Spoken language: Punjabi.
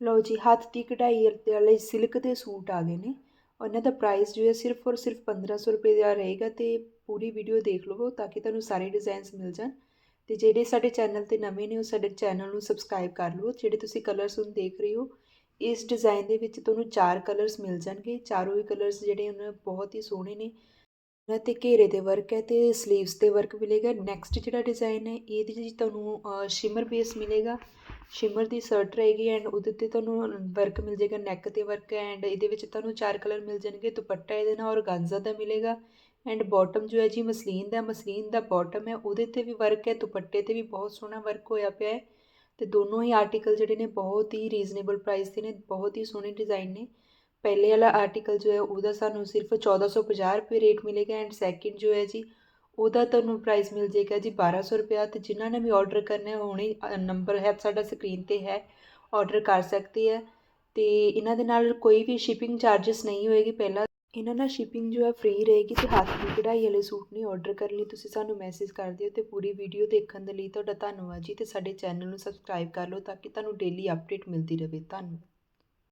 ਲਓ ਜੀ, ਹੱਥ ਦੀ ਕਢਾਈ ਵਾਲੇ ਸਿਲਕ ਦੇ ਸੂਟ ਆ ਗਏ ਨੇ। ਉਹਨਾਂ ਦਾ ਪ੍ਰਾਈਸ ਜੋ ਹੈ ਸਿਰਫ ਔਰ ਸਿਰਫ 1500 ਰੁਪਏ ਦਾ ਰਹੇਗਾ ਤੇ ਪੂਰੀ ਵੀਡੀਓ ਦੇਖ ਲਵੋ ਤਾਂ ਕਿ ਤੁਹਾਨੂੰ ਸਾਰੇ ਡਿਜ਼ਾਈਨਸ ਮਿਲ ਜਾਣ। ਤੇ ਜਿਹੜੇ ਸਾਡੇ ਚੈਨਲ ਤੇ ਨਵੇਂ ਨੇ ਉਹ ਸਾਡੇ ਚੈਨਲ ਨੂੰ ਸਬਸਕ੍ਰਾਈਬ ਕਰ ਲਵੋ, ਜਿਹੜੇ ਤੁਸੀਂ ਕਲਰਸ ਹੁਣ ਦੇਖ ਰਹੇ ਹੋ, ਇਸ ਡਿਜ਼ਾਈਨ ਦੇ ਵਿੱਚ ਤੁਹਾਨੂੰ ਚਾਰ ਕਲਰਸ ਮਿਲ ਜਾਣਗੇ। ਚਾਰੋਂ ਹੀ ਕਲਰਸ ਜਿਹੜੇ ਉਹਨਾਂ ਬਹੁਤ ਹੀ ਸੋਹਣੇ ਨੇ। ਉਹਨਾਂ ਤੇ ਘੇਰੇ ਦੇ ਵਰਕ ਹੈ ਤੇ 슬ੀਵਸ ਤੇ ਵਰਕ ਮਿਲੇਗਾ। ਨੈਕਸਟ ਜਿਹੜਾ ਡਿਜ਼ਾਈਨ ਹੈ, ਇਹਦੇ ਵਿੱਚ ਤੁਹਾਨੂੰ ਸ਼ਿਮਰ ਬੇਸ ਮਿਲੇਗਾ। ਸ਼ਿਮਰ ਦੀ ਸ਼ਰਟ ਰਹੇਗੀ ਐਂਡ ਉਹਦੇ ਤੇ ਤੁਹਾਨੂੰ ਵਰਕ ਮਿਲ ਜਾਏਗਾ। ਨੈਕ ਤੇ ਵਰਕ ਐਂਡ ਇਹਦੇ ਵਿੱਚ ਤੁਹਾਨੂੰ ਚਾਰ ਕਲਰ ਮਿਲ ਜਾਣਗੇ। ਦੁਪੱਟਾ ਇਹਦੇ ਨਾਲ ਔਰਗਾਂਜ਼ਾ ਦਾ ਮਿਲੇਗਾ। ਐਂਡ ਬਾਟਮ ਜੋ ਹੈ ਜੀ, ਮਸਲੀਨ ਦਾ ਮਸਲੀਨ ਦਾ ਬਾਟਮ ਹੈ। ਉਹਦੇ ਤੇ ਵੀ ਵਰਕ ਹੈ, ਦੁਪੱਟੇ ਤੇ ਵੀ ਬਹੁਤ ਸੋਹਣਾ ਵਰਕ ਹੋਇਆ ਪਿਆ ਹੈ। ਤੇ ਦੋਨੋਂ ਹੀ ਆਰਟੀਕਲ ਜਿਹੜੇ ਨੇ ਬਹੁਤ ਹੀ ਰੀਜ਼ਨੇਬਲ ਪ੍ਰਾਈਸ ਤੇ ਨੇ, ਬਹੁਤ ਹੀ ਸੋਹਣੇ ਡਿਜ਼ਾਈਨ ਨੇ। ਪਹਿਲੇ ਵਾਲਾ ਆਰਟੀਕਲ ਜੋ ਹੈ ਉਹਦਾ ਸਾਨੂੰ ਸਿਰਫ 1450 ਰੁਪਏ ਰੇਟ ਮਿਲੇਗਾ ਐਂਡ ਸੈਕਿੰਡ ਜੋ ਹੈ ਜੀ, ਉਹਦਾ ਤੁਹਾਨੂੰ ਪ੍ਰਾਈਸ ਮਿਲ ਜਾਏਗਾ ਜੀ 1200 ਰੁਪਿਆ ਤੇ ਜਿਨ੍ਹਾਂ ਨੇ ਵੀ ਆਰਡਰ ਕਰਨਾ ਹੈ ਹੁਣੇ ਨੰਬਰ ਹੈ ਸਾਡਾ ਸਕਰੀਨ ਤੇ ਹੈ ਆਰਡਰ ਕਰ ਸਕਦੇ ਹੈ ਤੇ ਇਹਨਾਂ ਦੇ ਨਾਲ ਕੋਈ ਵੀ ਸ਼ਿਪਿੰਗ ਚਾਰजेस ਨਹੀਂ ਹੋਏਗੀ, ਪਹਿਲਾਂ ਇਹਨਾਂ ਨਾਲ ਸ਼ਿਪਿੰਗ ਜੋ ਹੈ ਫ੍ਰੀ ਰਹੇਗੀ ਤੇ ਹੱਥ ਦੀ ਕਢਾਈ ਵਾਲੇ ਸੂਟ ਨਹੀਂ ਆਰਡਰ ਕਰਨ ਲਈ ਤੁਸੀਂ ਸਾਨੂੰ ਮੈਸੇਜ ਕਰ ਦਿਓ ਤੇ ਪੂਰੀ ਵੀਡੀਓ ਦੇਖਣ ਦੇ ਲਈ ਤੁਹਾਡਾ ਧੰਨਵਾਦ ਜੀ ਤੇ ਸਾਡੇ ਚੈਨਲ ਨੂੰ ਸਬਸਕ੍ਰਾਈਬ ਕਰ ਲਓ ਤਾਂ ਕਿ ਤੁਹਾਨੂੰ ਡੇਲੀ ਅਪਡੇਟ ਮਿਲਦੀ ਰਹੇ, ਧੰਨਵਾਦ।